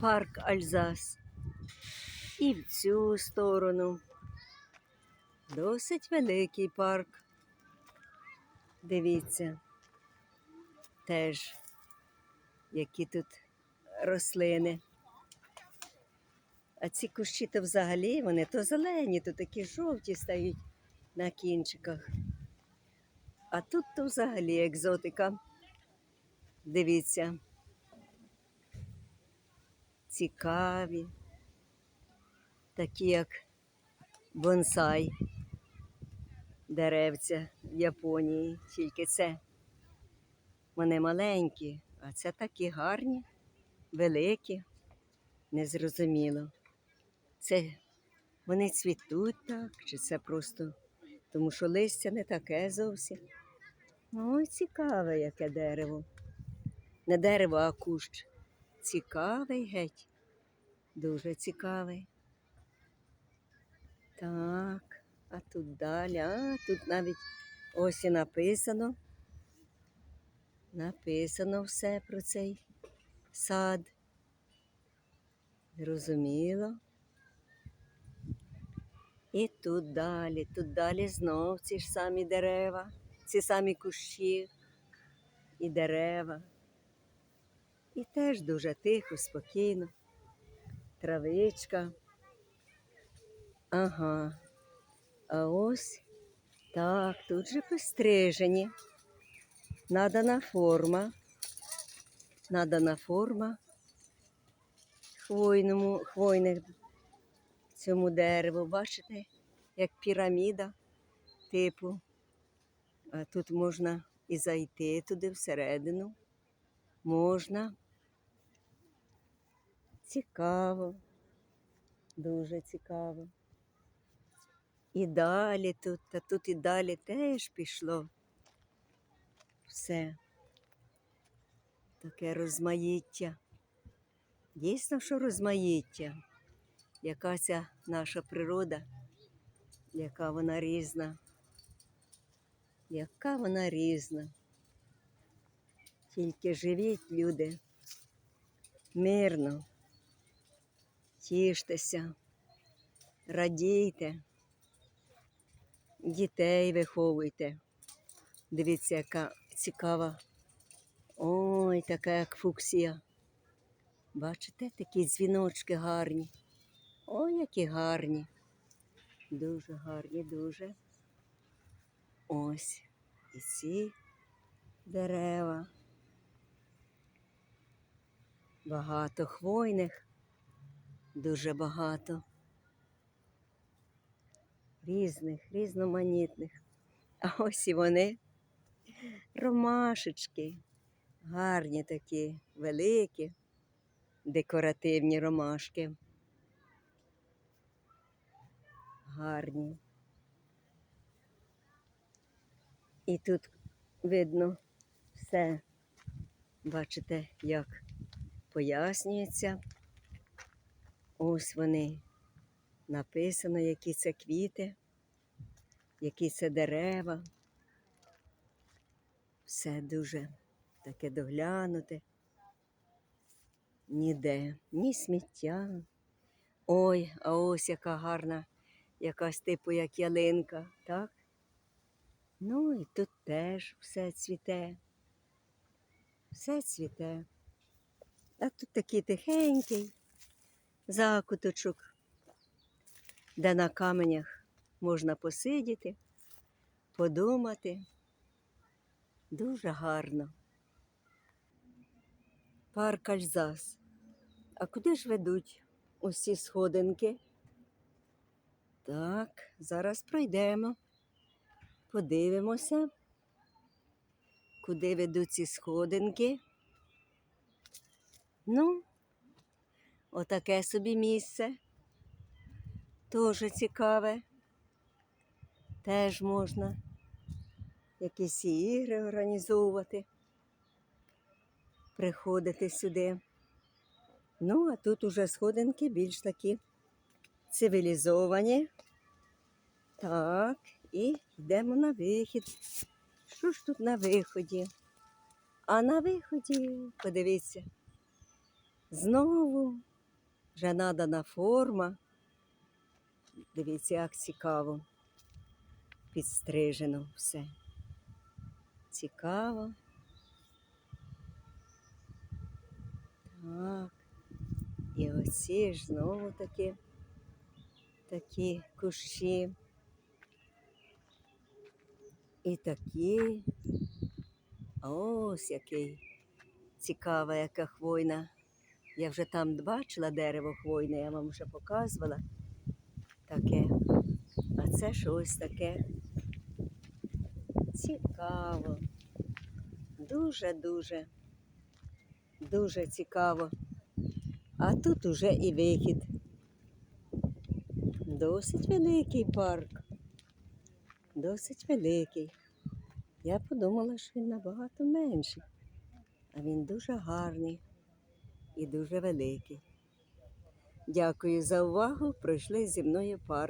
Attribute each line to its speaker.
Speaker 1: парк Альзас. І в цю сторону. Досить великий парк. Дивіться. Теж які тут рослини. А ці кущі то взагалі вони то зелені, то такі жовті стають на кінчиках. А тут то взагалі екзотика. Дивіться. Цікаві, такі як бонсай, деревця в Японії, тільки це вони маленькі, а це такі гарні, великі, незрозуміло. Це вони цвітуть так, чи це просто тому, що листя не таке зовсім. Ой, цікаве, яке дерево. Не дерево, а кущ. Цікавий геть. Дуже цікавий. Так, а тут далі, а тут навіть ось і написано. Написано все про цей сад. Зрозуміло. І тут далі, тут далі знов ці ж самі дерева, ці самі кущі і дерева. І теж дуже тихо, спокійно. Травичка. Ага. А ось так, тут же пострижені. Надана форма. Надана форма хвойному, хвойних цьому дереву. Бачите, як піраміда типу. А тут можна і зайти туди всередину. Можна. Цікаво. Дуже цікаво. І далі тут, та тут і далі теж пішло. Все. Таке розмаїття. Дійсно, що розмаїття. Яка ця наша природа, яка вона різна. Яка вона різна. Тільки живіть, люди, мирно, тіштеся, радійте, дітей виховуйте. Дивіться, яка цікава. Ой, така як фуксія. Бачите, такі дзвіночки гарні. Ой, які гарні. Дуже гарні, дуже. Ось і ці дерева. Багато хвойних, дуже багато. Різних, різноманітних. А ось і вони ромашечки. Гарні такі, великі, декоративні ромашки. Гарні. І тут видно все, бачите, як пояснюється. Ось вони написано, які це квіти, які це дерева. Все дуже таке доглянуте. Ніде, ні сміття. Ой, а ось яка гарна, якась типу як ялинка, так? Ну і тут теж все цвіте. Все цвіте. А тут такий тихенький закуточок, де на каменях можна посидіти, подумати. Дуже гарно. Парк Альзас. А куди ж ведуть усі сходинки? Так, зараз пройдемо. Подивимося, куди ведуть ці сходинки. Ну, отаке собі місце. Теж цікаве. Теж можна якісь ігри організовувати, приходити сюди. Ну, а тут уже сходинки більш такі цивілізовані. Так, і йдемо на вихід. Що ж тут на виході? А на виході, подивіться, знову Вже надана форма. Дивіться, як цікаво. Підстрижено все. Цікаво. Так. І оці ж знову такі, такі кущі. І такі. Ось який цікава, яка хвойна. Я вже там бачила дерево хвойне, я вам вже показувала. Таке. А це щось таке цікаво. Дуже-дуже, дуже цікаво. А тут уже і вихід. Досить великий парк. Досить великий. Я подумала, що він набагато менший, а він дуже гарний і дуже великі. Дякую за увагу. Пройшли зі мною парк.